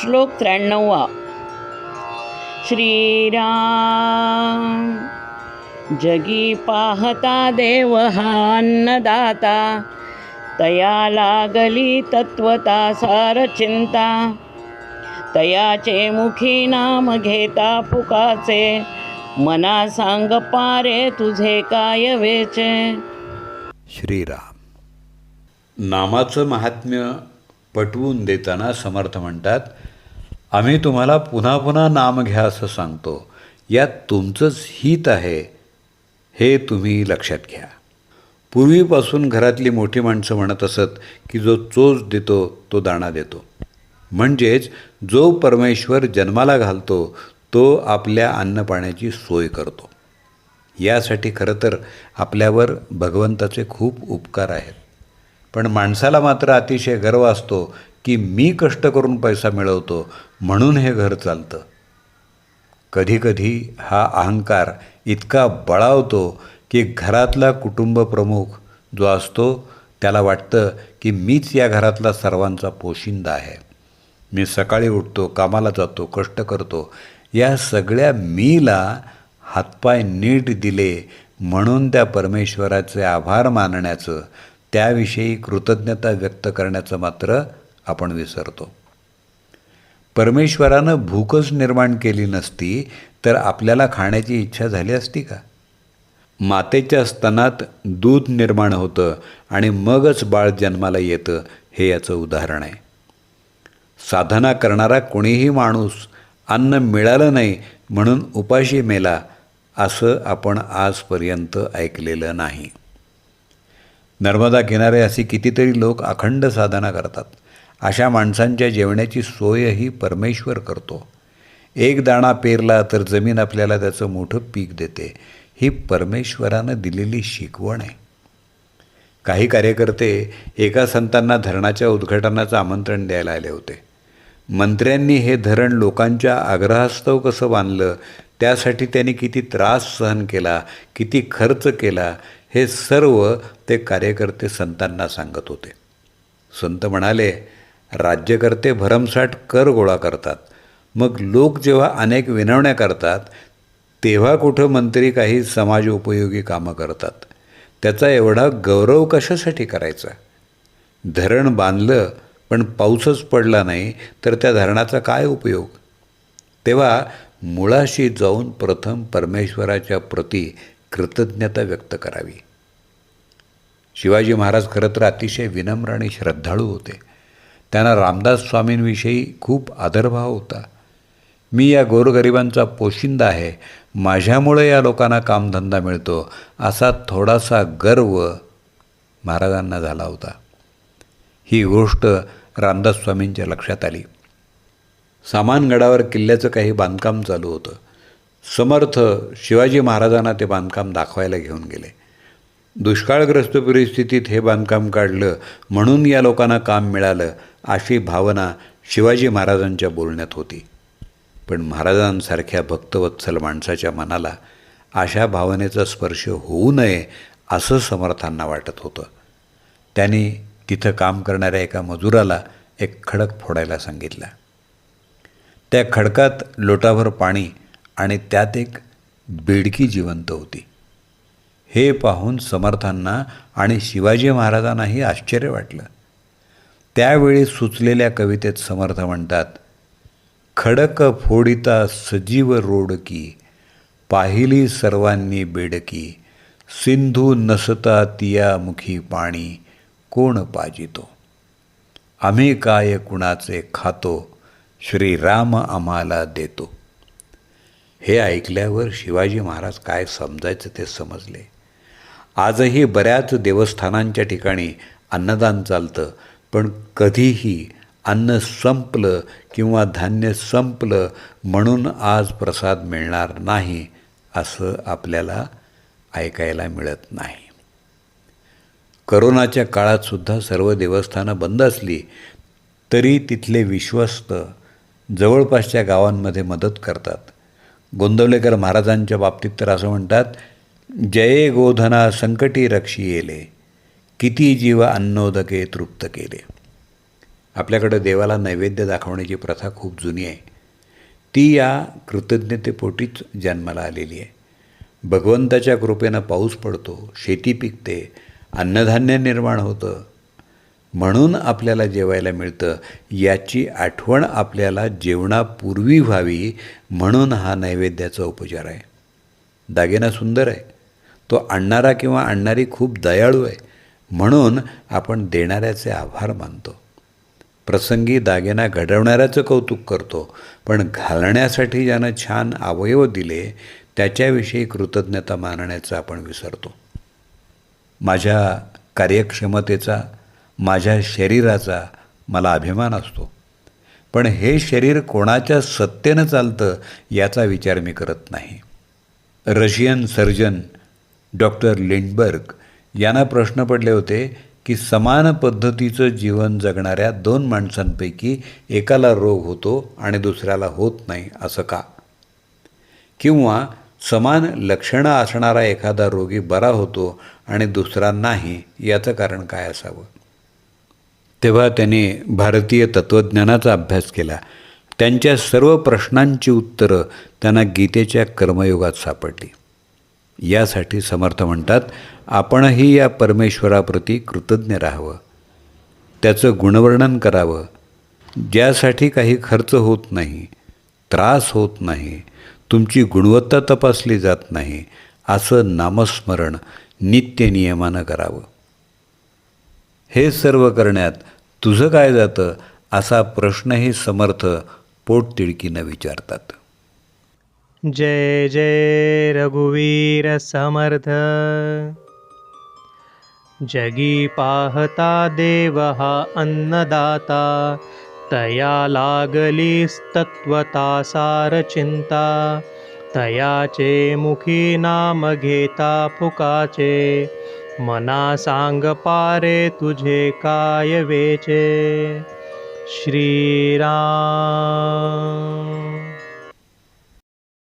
श्लोक त्र्याण्णववा. श्रीराम जगी पाहता देव हा अन्नदाता तया लागली तत्वता सार चिंता तयाचे मुखी नाम घेता फुकाचे मना सांग पारे तुझे काय वेचे. श्रीराम. नामाचं महात्म्य पटवून देताना समर्थ म्हणतात आम्ही तुम्हाला पुन्हा पुन्हा नाम घ्या असं सांगतो. यात तुमचंच हित आहे हे तुम्ही लक्षात घ्या. पूर्वीपासून घरातली मोठी माणसं म्हणत असत की जो चोच देतो तो दाणा देतो. म्हणजेच जो परमेश्वर जन्माला घालतो तो आपल्या अन्नपाण्याची सोय करतो. यासाठी खरं तर आपल्यावर भगवंताचे खूप उपकार आहेत. पण माणसाला मात्र अतिशय गर्व असतो की मी कष्ट करून पैसा मिळवतो म्हणून हे घर चालतं. कधीकधी हा अहंकार इतका बळावतो की घरातला कुटुंब प्रमुख जो असतो त्याला वाटतं की मीच या घरातला सर्वांचा पोशिंदा आहे. मी सकाळी उठतो कामाला जातो कष्ट करतो. या सगळ्या मीला हातपाय नीट दिले म्हणून त्या परमेश्वराचे आभार मानण्याचं त्याविषयी कृतज्ञता व्यक्त करण्याचं मात्र आपण विसरतो. परमेश्वरानं भूकच निर्माण केली नसती तर आपल्याला खाण्याची इच्छा झाली असती का? मातेच्या स्तनात दूध निर्माण होतं आणि मगच बाळ जन्माला येतं हे याचं उदाहरण आहे. साधना करणारा कोणीही माणूस अन्न मिळालं नाही म्हणून उपाशी मेला असं आपण आजपर्यंत ऐकलेलं नाही. नर्मदा किनारे असे कितीतरी लोक अखंड साधना करतात. अशा माणसांच्या जेवण्याची सोयही परमेश्वर करतो. एक दाणा पेरला तर जमीन आपल्याला त्याचं मोठं पीक देते. ही परमेश्वरानं दिलेली शिकवण आहे. काही कार्यकर्ते एका संतांना धरणाच्या उद्घाटनाचं आमंत्रण द्यायला आले होते. मंत्र्यांनी हे धरण लोकांच्या आग्रहास्तव कसं बांधलं? त्यासाठी त्यांनी किती त्रास सहन केला? किती खर्च केला? हे सर्व ते कार्यकर्ते संतांना सांगत होते. संत म्हणाले राज्यकर्ते भरमसाठ कर गोळा करतात. मग लोक जेव्हा अनेक विनवण्या करतात तेव्हा कुठं मंत्री काही समाज उपयोगी कामं करतात? त्याचा एवढा गौरव कशासाठी करायचा? धरण बांधलं पण पाऊसच पडला नाही तर त्या धरणाचा काय उपयोग? तेव्हा मुळाशी जाऊन प्रथम परमेश्वराच्या प्रती कृतज्ञता व्यक्त करावी. शिवाजी महाराज खरं तर अतिशय विनम्र आणि श्रद्धाळू होते. त्यांना रामदास स्वामींविषयी खूप आदरभाव होता. मी या गोरगरिबांचा पोशिंदा आहे. माझ्यामुळे या लोकांना कामधंदा मिळतो असा थोडासा गर्व महाराजांना झाला होता. ही गोष्ट रामदास स्वामींच्या लक्षात आली. सामानगडावर किल्ल्याचं काही बांधकाम चालू होतं. समर्थ शिवाजी महाराजांना ते बांधकाम दाखवायला घेऊन गेले. दुष्काळग्रस्त परिस्थितीत हे बांधकाम काढलं म्हणून या लोकांना काम मिळालं अशी भावना शिवाजी महाराजांच्या बोलण्यात होती. पण महाराजांसारख्या भक्तवत्सल माणसाच्या मनाला अशा भावनेचा स्पर्श होऊ नये असं समर्थांना वाटत होतं. त्यांनी तिथं काम करणाऱ्या एका मजुराला एक खडक फोडायला सांगितला. त्या खडकात लोटाभर पाणी आणि त्यात एक बेडकी जिवंत होती. हे पाहून समर्थांना आणि शिवाजी महाराजांनाही आश्चर्य वाटलं. त्यावेळी सुचलेल्या कवितेत समर्थ म्हणतात खडक फोडिता सजीव रोडकी पाहिली सर्वांनी बेडकी सिंधू नसता तिया मुखी पाणी कोण पाजितो? आम्ही काय कुणाचे खातो श्रीराम आम्हाला देतो. हे ऐकल्यावर शिवाजी महाराज काय समजायचं ते समजले. आजही बऱ्याच देवस्थानांच्या ठिकाणी अन्नदान चालतं पण कधीही अन्न संपलं किंवा धान्य संपलं म्हणून आज प्रसाद मिळणार नाही असं आपल्याला ऐकायला मिळत नाही. करोनाच्या काळातसुद्धा सर्व देवस्थानं बंद असली तरी तिथले विश्वस्त जवळपासच्या गावांमध्ये मदत करतात. गोंदवलेकर महाराजांच्या बाबतीत तर असं म्हणतात जये गोधना संकटी रक्षी येले किती जीव अन्नोदके तृप्त केले. आपल्याकडे देवाला नैवेद्य दाखवण्याची प्रथा खूप जुनी आहे. ती या कृतज्ञतेपोटीच जन्माला आलेली आहे. भगवंताच्या कृपेनं पाऊस पडतो शेती पिकते अन्नधान्य निर्माण होतं म्हणून आपल्याला जेवायला मिळतं. याची आठवण आपल्याला जेवणापूर्वी व्हावी म्हणून हा नैवेद्याचा उपचार आहे. दागिना सुंदर आहे. तो आणणारा किंवा आणणारी खूप दयाळू आहे. म्हणून आपण देणाऱ्याचे आभार मानतो. प्रसंगी दागिना घडवणाऱ्याचं कौतुक करतो. पण घालण्यासाठी ज्यानं छान अवयव दिले त्याच्याविषयी कृतज्ञता मानण्याचं आपण विसरतो. माझ्या कार्यक्षमतेचा माझ्या शरीराचा मला अभिमान असतो. पण हे शरीर कोणाच्या सत्तेनं चालतं याचा विचार मी करत नाही. रशियन सर्जन डॉक्टर लिंडबर्ग यांना प्रश्न पडले होते की समान पद्धतीचं जीवन जगणाऱ्या दोन माणसांपैकी एकाला रोग होतो आणि दुसऱ्याला होत नाही असं का? किंवा समान लक्षणं असणारा एखादा रोगी बरा होतो आणि दुसरा नाही याचं कारण काय असावं? तेव्हा त्यांनी भारतीय तत्त्वज्ञानाचा अभ्यास केला. त्यांच्या सर्व प्रश्नांची उत्तरं त्यांना गीतेच्या कर्मयोगात सापडली. यासाठी समर्थ म्हणतात आपणही या परमेश्वराप्रती कृतज्ञ राहावं. त्याचं गुणवर्णन करावं. ज्यासाठी काही खर्च होत नाही त्रास होत नाही तुमची गुणवत्ता तपासली जात नाही असं नामस्मरण नित्य नियमानं करावं. हे सर्व करण्यात तुझं काय जातं असा प्रश्नही समर्थ पोटतिडकीनं विचारतात. जय जय रघुवीर समर्थ. जगी पाहता देव हा अन्नदाता तया लागलीस्तत्वता सार चिंता. तयाचे मुखी नाम घेता फुकाचे मना सांग पारे तुझे काय वेचे श्रीराम